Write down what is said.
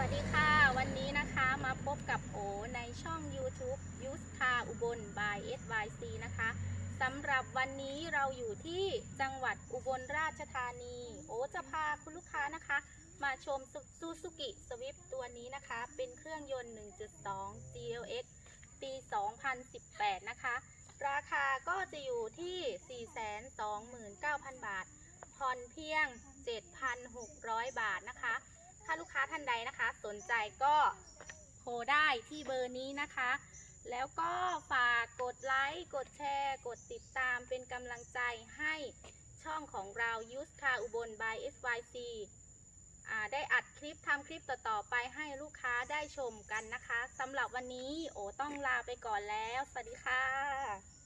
วัสดีค่ะ วันนี้นะคะมาพบกับโอในช่อง YouTube u s c a อุบล by SYC นะคะสำหรับวันนี้เราอยู่ที่จังหวัดอุบลราชธานี โอจะพาคุณลูกค้านะคะ มาชมซูซูกิสวิฟตัวนี้นะคะ เป็นเครื่องยนต์ 1.2 GLX ปี 2018 นะคะ ราคาก็จะอยู่ที่ 429,000 บาท ผ่อนเพียง 7,600 บาทนะคะถ้าลูกค้าท่า นใดนะคะ สนใจก็โทรได้ที่เบอร์นี้นะคะ แล้วก็ฝากกดไลค์ กดแชร์ กดติดตามเป็นกำลังใจให้ช่องของเรา u s คาอุบล by SYC อ่าได้อัดคลิปทำคลิปต่อๆไปให้ลูกค้าได้ชมกันนะคะสำหรับวันนี้โอต้องลาไปก่อนแล้ว สวัสดีค่ะ